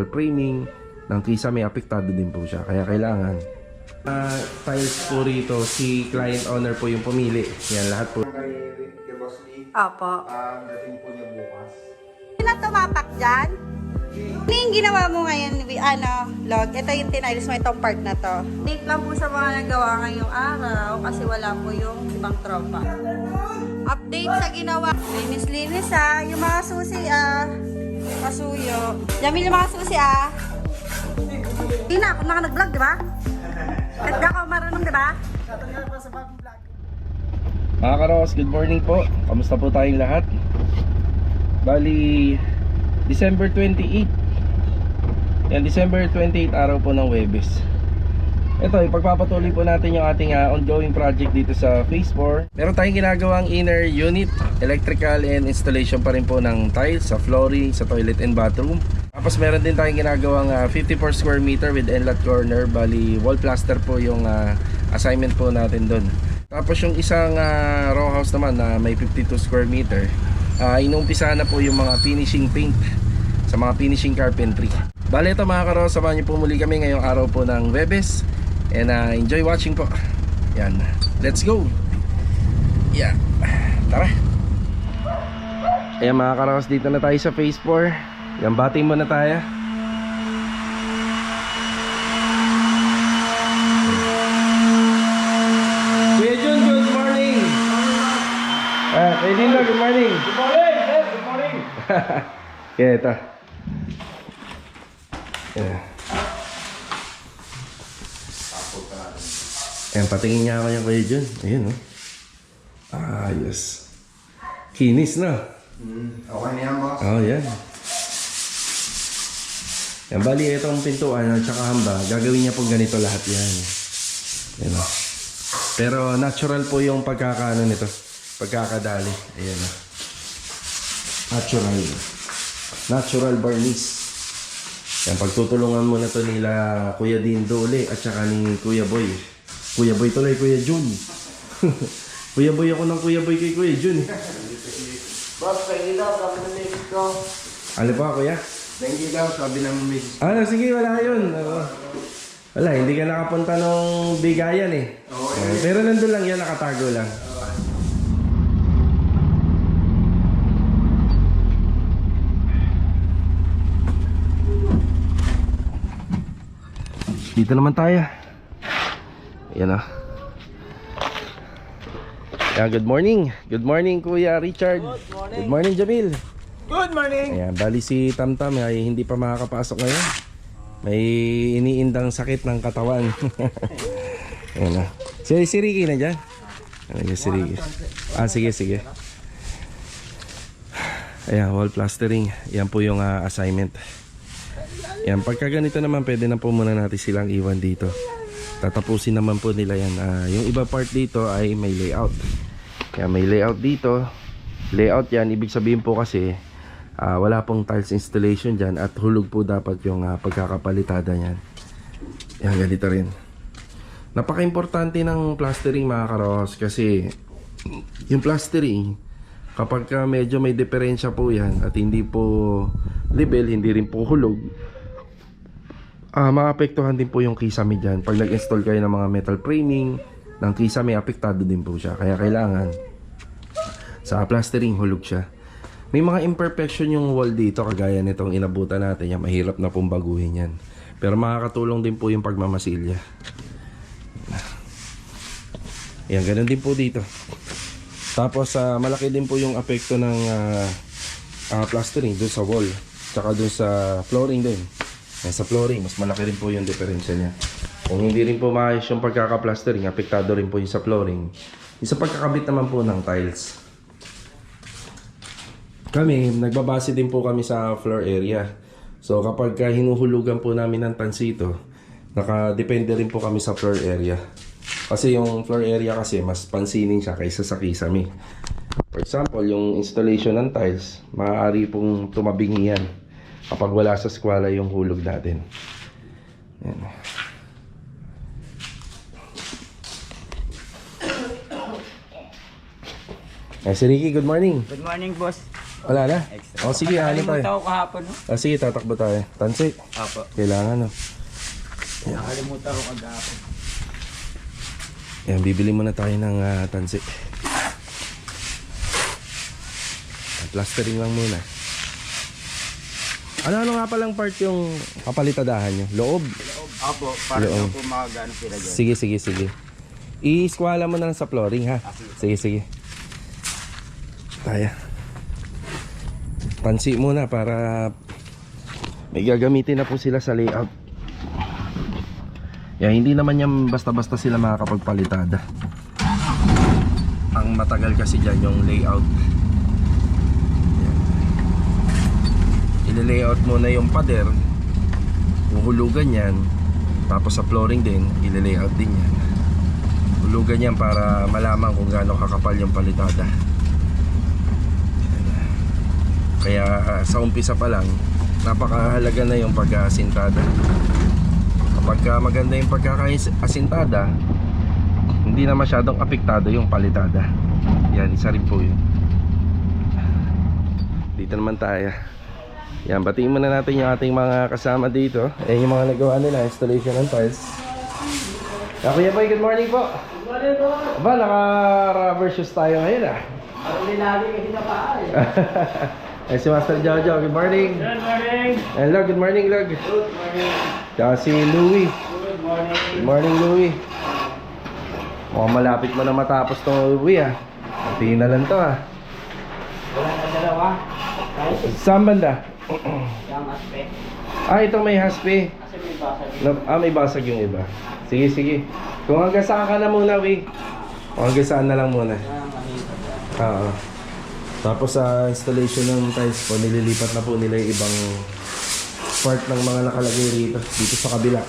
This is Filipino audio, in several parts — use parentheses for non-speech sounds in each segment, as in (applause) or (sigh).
metal framing ng kisa may apektado din po siya. Kaya kailangan Ah, tiles po rito, si client owner po yung pumili. Yan, lahat po. Opo. ang dating po niya bukas. Hindi na tumapak dyan? Ano yung ginawa mo ngayon, ano, log? Ito yung tiniles mo itong part na to. Date lang po sa mga nagawa ngayong araw kasi wala po yung ibang tropa. Update sa ginawa. Linis-linis ah. Yung mga susi ah. Pasuyo. Jamil yung mga susi ah. Hindi na ako mga nag-vlog, di ba? At di ako marunong, di ba? Mga karos, good morning po. Kamusta po tayong lahat? Bali, December 28. Yan, December 28 araw po ng Webes. Ito, ipagpapatuloy po natin yung ating ah, ongoing project dito sa Phase 4. Meron tayong ginagawang inner unit, electrical and installation pa rin po ng tiles sa flooring, sa toilet and bathroom. Tapos meron din tayong ginagawang ah, 54 square meter with inlet corner. Bali, wall plaster po yung ah, assignment po natin doon. Tapos yung isang ah, row house naman na may 52 square meter, uh, inumpisa na po yung mga finishing paint sa mga finishing carpentry. Bale ito mga karo, samahan niyo po muli kami ngayong araw po ng Webes. And ah, enjoy watching po. Yan. Let's go. Yeah. Tara. Ayan mga karos, dito na tayo sa phase 4. Yan, bating muna tayo. Kuya Jun, good morning. Ah, Kuya Dino, good morning. Good morning. Good morning. (laughs) Kaya ito. Yeah. Ayan, patingin niya ako yung Kuya Jun. Ayun, oh. Ayos. Kinis na. Okay na yan, boss. Oh, yan. Yan, bali itong pintuan at saka hamba, gagawin niya po ganito lahat yan. Yan o. Pero natural po yung pagkakaano nito. Pagkakadali. Ayan o. Natural. Natural barniz. Yan, pagtutulungan mo na to nila Kuya Dindo uli at saka ni Kuya Boy. Kuya Boy tuloy, Kuya Jun. (laughs) Kuya Boy ako ng Kuya Boy kay Kuya Jun. Boss, thank you daw, sabi ng misis ko. Ano pa, Kuya? Thank you daw, sabi ng misis Ano, sige, wala yun. Wala, hindi ka nakapunta nung bigayan eh. Oo, Eh, pero nandun lang yan, nakatago lang. Dito naman tayo. Ayan ah. Ayan, good morning. Good morning, Kuya Richard. Good morning. Good morning, Jamil. Good morning! Ayan, bali si Tamtam ay hindi pa makakapasok ngayon. May iniindang sakit ng katawan. (laughs) Ayan na. Si, si Ricky na dyan. Ayan, si Ricky. Ah, sige, sige. Ayan, wall plastering. Yan po yung ah, assignment. Yan, pagka ganito naman, pwede na po muna natin silang iwan dito. Tatapusin naman po nila yan. Ah, yung iba part dito ay may layout. Yan, may layout dito. Layout yan, ibig sabihin po kasi, ah, wala pong tiles installation dyan at hulog po dapat yung ah, pagkakapalitada yan. Yan, ganito rin. Napaka-importante ng plastering mga karos kasi yung plastering kapag ka medyo may diferensya po yan at hindi po level, hindi rin po hulog ah maapektuhan din po yung kisame dyan. Pag nag-install kayo ng mga metal framing ng kisame apektado din po siya. Kaya kailangan sa plastering hulog siya. May mga imperfection yung wall dito kagaya nitong inabutan natin yan. Mahirap na pong baguhin yan. Pero makakatulong din po yung pagmamasilya. Yan ganun din po dito. Tapos ah, malaki din po yung apekto ng ah, ah, plastering dun sa wall. Tsaka dun sa flooring din yan sa flooring mas malaki rin po yung diferensya niya kung hindi rin po maayos yung pagkaka-plastering apektado rin po yung sa flooring yung sa pagkakabit naman po ng tiles kami, nagbabase din po kami sa floor area. So kapag ka hinuhulugan po namin ng tansito, nakadepende rin po kami sa floor area. Kasi yung floor area kasi mas pansinin siya kaysa sa kisame. For example, yung installation ng tiles, maaari pong tumabingi yan kapag wala sa skwala yung hulog natin. Yan. Eh, si Ricky, good morning. Good morning, boss. Wala na? O sige, ano Nakalimutan tayo? ko kahapon. no? Ah, sige, tatakbo tayo. Tansi, Apo. kailangan no. Nakalimutan ko kagahapon. Yan, bibili muna tayo ng ah, tansi. Plastering lang muna. Ano-ano nga palang part yung kapalitadahan nyo? Loob? Apo, para Loob. na po makagano sila dyan. Sige, sige, sige. I-squala mo na lang sa flooring ha. Sige, sige. Tayo. Pansi muna para may gagamitin na po sila sa layout. Yeah, hindi naman yan basta-basta sila makakapagpalitada. Ang matagal kasi dyan yung layout. Ile-layout muna yung pader. Huhulugan yan. Tapos sa flooring din, ile-layout din yan. Hulugan yan para malaman kung gaano kakapal yung palitada. Kaya ah, sa umpisa pa lang, napakahalaga na yung pag-aasintada. Kapag ah, maganda yung pagkakaasintada, hindi na masyadong apektado yung palitada. Yan, isa rin po yun. Dito naman tayo. Yan, batiin muna natin yung ating mga kasama dito. Eh, yung mga nagawa nila, installation ng tiles. Ah, Kuya Boy, good morning po. Good morning po. Ba, naka-rubber shoes tayo ngayon ah. Parang linali kasi na paa eh. (laughs) Eh, si Master Jojo, good morning. Good morning. Hello, good morning, Log. Good morning. Tsaka si Louie. Good morning. Good morning, Louie. Mukhang malapit mo na matapos tong Louie ah. Kunti na lang to ah. Wala na dalawa. Saan banda? Isang aspect. Ah, ito may haspi. Kasi may basa dito. Na, ah, may basag yung iba. Sige, sige. Kung hanggang saan ka na muna, Wi. Kung hanggang saan na lang muna. Ah. Oo. Tapos sa installation ng tiles po, nililipat na po nila yung ibang part ng mga nakalagay rito. Dito sa kabila.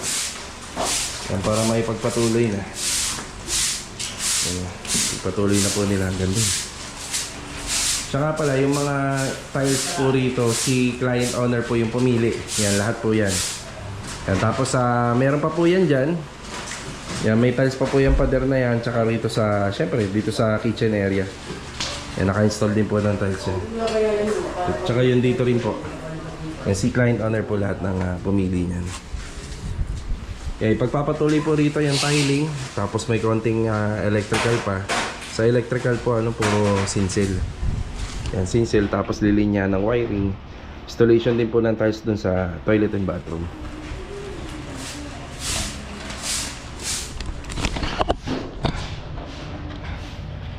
Yan, para may pagpatuloy na. Yan, patuloy na po nila hanggang dun. Tsaka pala, yung mga tiles po rito, si client owner po yung pumili. Yan, lahat po yan. Yan, tapos sa meron pa po yan dyan. Yan, may tiles pa po yung pader na yan. Tsaka rito sa, syempre, dito sa kitchen area. Yan, naka-install din po ng tiles yan. Tsaka yun dito rin po. Yan, si client owner po lahat ng ah, pumili niyan. Okay, pagpapatuloy po rito yung tiling. Tapos may konting ah, electrical pa. Sa electrical po, ano, puro sincil. Yan, sincil. Tapos lilinya ng wiring. Installation din po ng tiles dun sa toilet and bathroom.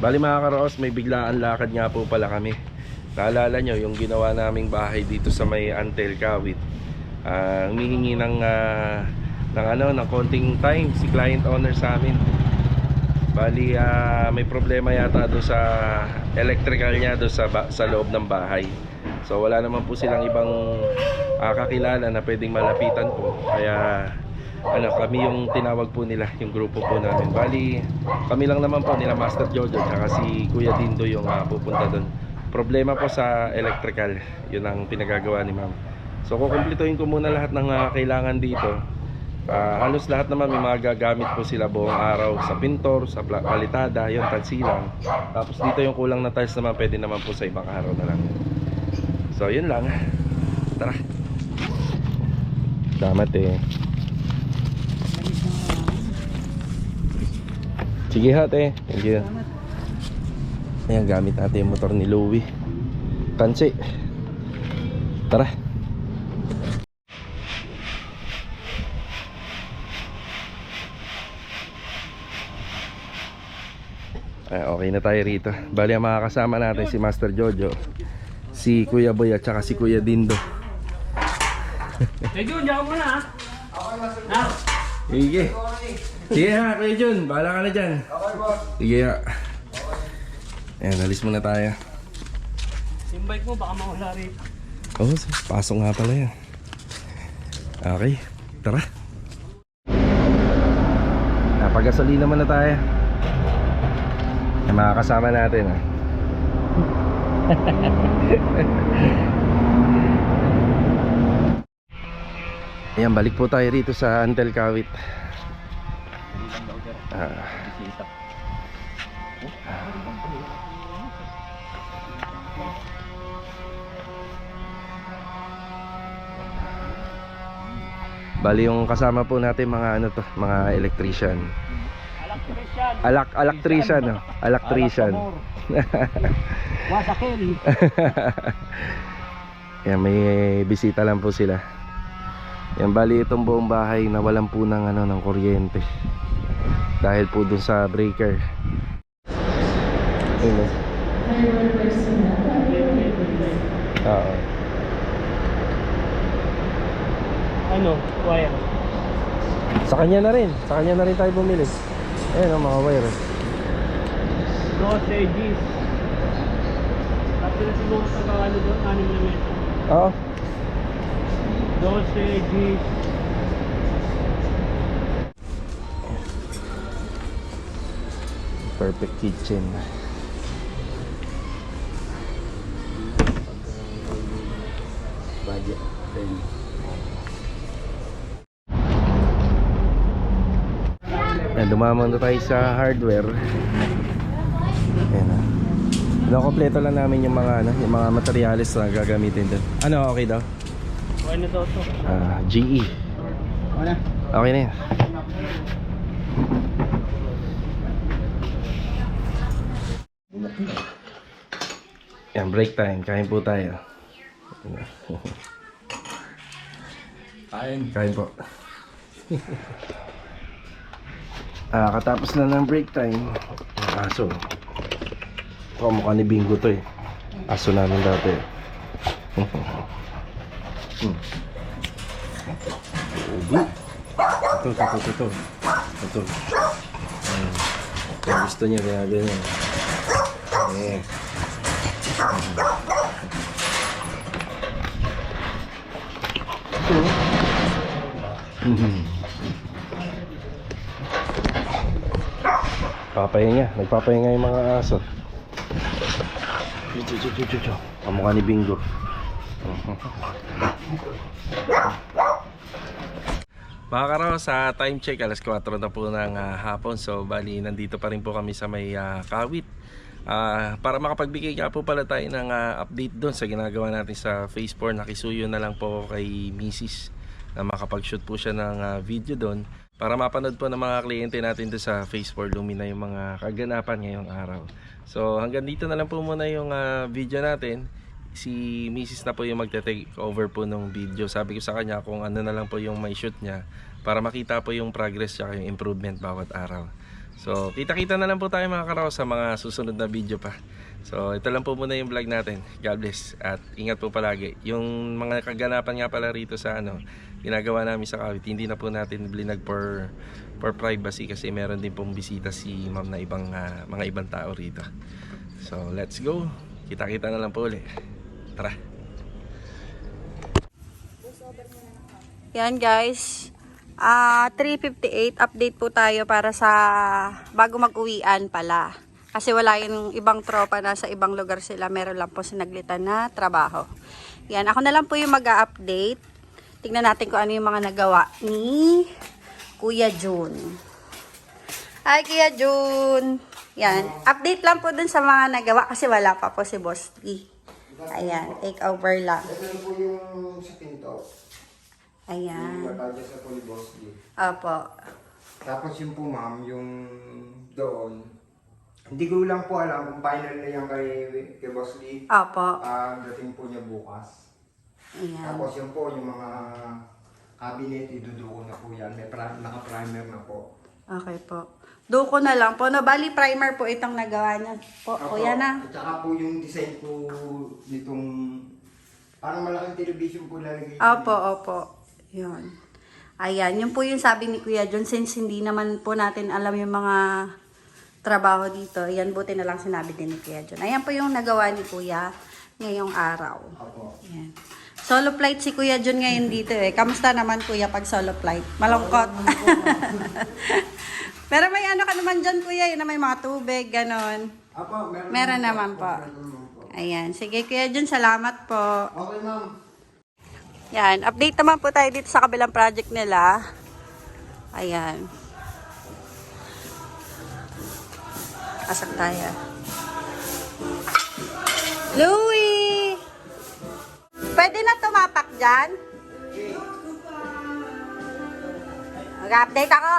Bali mga karoos, may biglaan lakad nga po pala kami. Naalala nyo yung ginawa naming bahay dito sa may Antel Kawit. Ah, humihingi ng, ah, ng, ano, ng konting time si client owner sa amin. Bali, ah, may problema yata doon sa electrical niya doon sa, sa loob ng bahay. So wala naman po silang ibang ah, kakilala na pwedeng malapitan po. Kaya ano, kami yung tinawag po nila, yung grupo po namin. Bali, kami lang naman po nila Master Jojo at si Kuya Dindo yung ah, pupunta doon. Problema po sa electrical, yun ang pinagagawa ni Ma'am. So kukumplituhin ko muna lahat ng ah, kailangan dito. Ah, halos lahat naman may mga gagamit po sila buong araw sa pintor, sa palitada, yung tansilang. Tapos dito yung kulang na tiles naman pwede naman po sa ibang araw na lang. So yun lang. Tara. Salamat eh. Sige hate. Thank you. Ayan, gamit natin yung motor ni Louie. Kansi. Tara. Ay, okay na tayo rito. Bali ang mga kasama natin si Master Jojo, si Kuya Boy at saka si Kuya Dindo. Hey, Jun, diyan ka muna ha. Ha? Sige. Sige ha, Kuya Jun. Bahala ka na dyan. Sige ha. Ayan, alis muna tayo. Yung bike mo, baka mawala rin. Oh, pasok nga pala yan. Okay, tara. Napagasolina naman na tayo. Yung mga kasama natin ah. (laughs) Ayan, balik po tayo rito sa Antel Kawit. Ah. Bali yung kasama po natin mga ano to, mga electrician. Electrician. Alak electrician, no? Electrician. Wasakil. (laughs) Yan, may bisita lang po sila. Yan, bali itong buong bahay na walang po ng, ano, ng kuryente. Dahil po dun sa breaker. Ayun, oh. Oo. ano? Wire. Sa kanya na rin. Sa kanya na rin tayo bumili. Ayun ang mga wire. 12 Gs. Tapos na siguro sa ano doon, 6 na metro. Oo. 12 Gs. Perfect kitchen. Budget. Ayan, dumamon na tayo sa hardware. Ayan na. No, kompleto lang namin yung mga ano, yung mga materials na gagamitin din. Ano, okay daw? Okay na daw to. Ah, GE. Wala. Okay na yan. Yan, break time. Kain po tayo. Kain. Kain po. (laughs) ah, katapos na ng break time. Aso. Oh, mukha ni Bingo to eh. Aso namin dati. hmm. Ubi. Ito, ito, ito, ito. Ito. Hmm. Gusto niya, kaya ganyan. Eh. Ito. Mhm. Papahinga. Nagpapahinga yung mga aso. Chu, chu, chu, chu, chu. Kamukha ni Bingo. Mga karaw, sa time check, alas 4 na po ng ah, hapon. So, bali, nandito pa rin po kami sa may ah, kawit. Ah, para makapagbigay nga po pala tayo ng ah, update doon sa ginagawa natin sa Phase 4. Nakisuyo na lang po kay Mrs. na makapag-shoot po siya ng ah, video doon para mapanood po ng mga kliyente natin doon sa Phase 4 Lumina yung mga kaganapan ngayong araw. So, hanggang dito na lang po muna yung ah, video natin si Mrs. na po yung magte-take over po ng video. Sabi ko sa kanya kung ano na lang po yung may shoot niya para makita po yung progress at yung improvement bawat araw. So, kita-kita na lang po tayo mga karaw sa mga susunod na video pa. So, ito lang po muna yung vlog natin. God bless at ingat po palagi. Yung mga kaganapan nga pala rito sa ano, ginagawa namin sa kawit, hindi na po natin blinag for for privacy kasi meron din pong bisita si ma'am na ibang ah, mga ibang tao rito. So, let's go. Kita-kita na lang po ulit. Tara. Yan guys. Ah, 358 update po tayo para sa bago mag-uwian pala. Kasi wala yung ibang tropa na sa ibang lugar sila. Meron lang po sinaglitan na trabaho. Yan, ako na lang po yung mag-update. Tingnan natin kung ano yung mga nagawa ni Kuya Jun. Hi Kuya Jun. Yan, update lang po dun sa mga nagawa kasi wala pa po si Boss Lee. Ayan, take over lang. Ito po yung sa pinto. Ayan. Yung matagya sa Polybos D. Opo. Tapos yung po ma'am, yung doon. Hindi ko lang po alam kung final na yan kay, kay Boss Lee. Opo. Ah, dating po niya bukas. Ayan. Tapos yun po, yung mga cabinet, iduduko na po yan. May pra- naka-primer na po. Okay po. Duko na lang po. No, bali primer po itong nagawa niya po. Opo. Kuya na. At saka po yung design po nitong parang malaking television po lalagay. Opo, opo. Yun. Ayan. Yun po yung sabi ni Kuya John. Since hindi naman po natin alam yung mga trabaho dito. Yan buti na lang sinabi din ni Kuya John. Ayan po yung nagawa ni Kuya ngayong araw. Opo. Ayan. Solo flight si Kuya John ngayon dito eh. Kamusta naman Kuya pag solo flight? Malungkot. (laughs) Pero may ano ka naman dyan Kuya, yun na may mga tubig, ganon. Opo, meron, Meron naman po. Naman po. Ayan. Sige Kuya John, salamat po. Okay ma'am. Yan, update naman po tayo dito sa kabilang project nila. Ayan. Asak tayo. Louie! Pwede na tumapak dyan? Mag-update ako.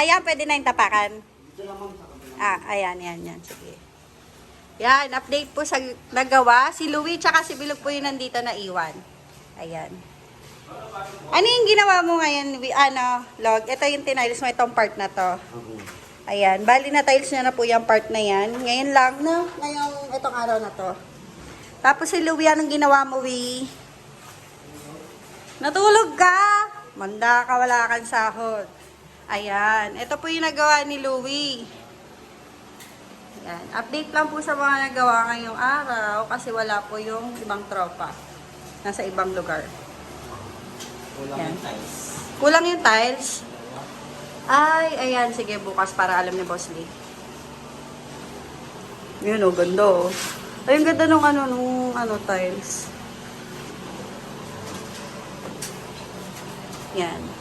Ayan, pwede na yung tapakan. Ah, ayan, yan, yan. Sige. Yan, update po sa nagawa. Si Louie tsaka si Bilog po yung nandito na iwan. Ayan. Ano yung ginawa mo ngayon, wi- ano, Log? Ito yung tiniles mo, itong part na to. Ayan, bali na tiles niya na po yung part na yan. Ngayon lang, no? Ngayong, itong araw na to. Tapos si Louie, anong ginawa mo, Wi? Natulog ka! Manda ka, wala kang sahod. Ayan, ito po yung nagawa ni Louie. Ayan, update lang po sa mga nagawa ngayong araw kasi wala po yung ibang tropa. Nasa ibang lugar. Kulang yung tiles. Kulang yung tiles? Ay, ayan. Sige, bukas para alam ni Boss Lee. Yun, oh, ganda, oh. Ay, ang ganda nung ano, nung ano, tiles. Yan.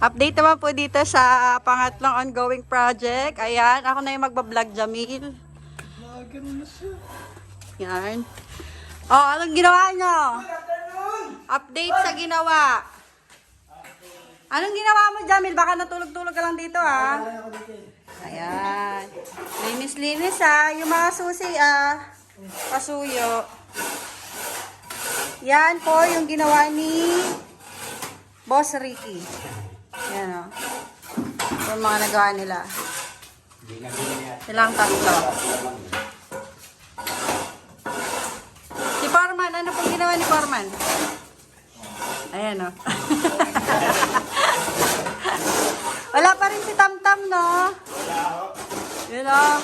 Update naman po dito sa pangatlong ongoing project. Ayan, ako na yung magbablog, Jamil. Yan. Oh, anong ginawa nyo? Update sa ginawa. Anong ginawa mo, Jamil? Baka natulog-tulog ka lang dito, ha? Ayan. Linis-linis, ha? Yung mga susi, ah. Pasuyo. Yan po yung ginawa ni Boss Ricky. Yan, oh. Ito yung mga nagawa nila. Silang tatlo. Si Foreman, ano pong ginawa ni Foreman? Ayan, oh. (laughs) Wala pa rin si Tamtam, no? Yun, oh.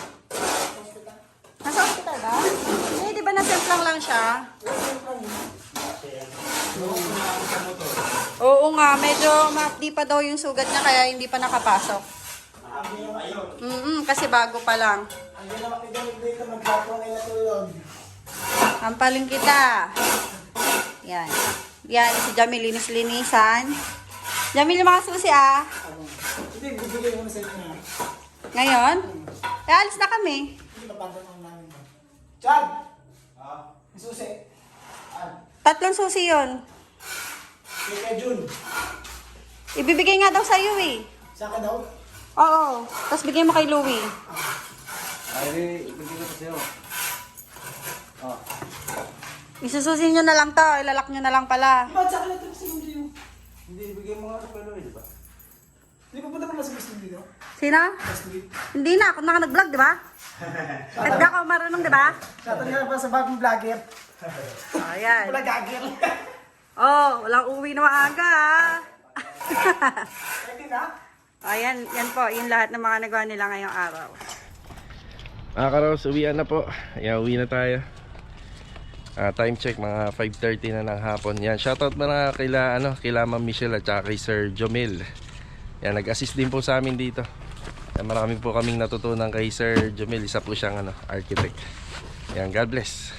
Nasa hospital ba? Eh, di ba nasemplang lang siya? Oo nga, medyo di pa daw yung sugat niya kaya hindi pa nakapasok. Mm kasi bago pa lang. Kampaling kita. Yan. Yan, si Jamil linis-linisan. Jamil yung mga susi ah. Hindi, bibigay na sa inyo. Ngayon? Eh, alis na kami. Hindi, papantanan namin. Chad! May susi. Tatlong susi yun. Kay kay Jun. Ibibigay nga daw sa'yo eh. Sa akin daw. Oo. Tapos bigay mo kay Louie. Ay, ibigay ko sa'yo. Isususin nyo na lang to. Ilalak nyo na lang pala. Ba't sa akin ito kasi hindi yung... Hindi, ibigay mo nga sa palo, di ba? Hindi pa punta mo na sa gusto dito. Sino? Week. Hindi na. Ako naka nag-vlog, di ba? (laughs) At ako marunong, di ba? Shoutout nga pa sa bagong vlogger. Ayan. Wala gagger. Oh, walang uwi na maaga. ah. Pwede na? Ayan, yan po. Yung lahat ng mga nagawa nila ngayong araw. Mga karos, uwian na po. Ayan, uwi na tayo. Ah, time check, mga 5.30 na ng hapon. Yan, shoutout mga kaila, ano, kaila Ma'am Michelle at saka kay Sir Jomil. Yan, nag-assist din po sa amin dito. Yan, marami po kaming natutunan kay Sir Jomil. Isa po siyang ano, architect. Yan, God bless.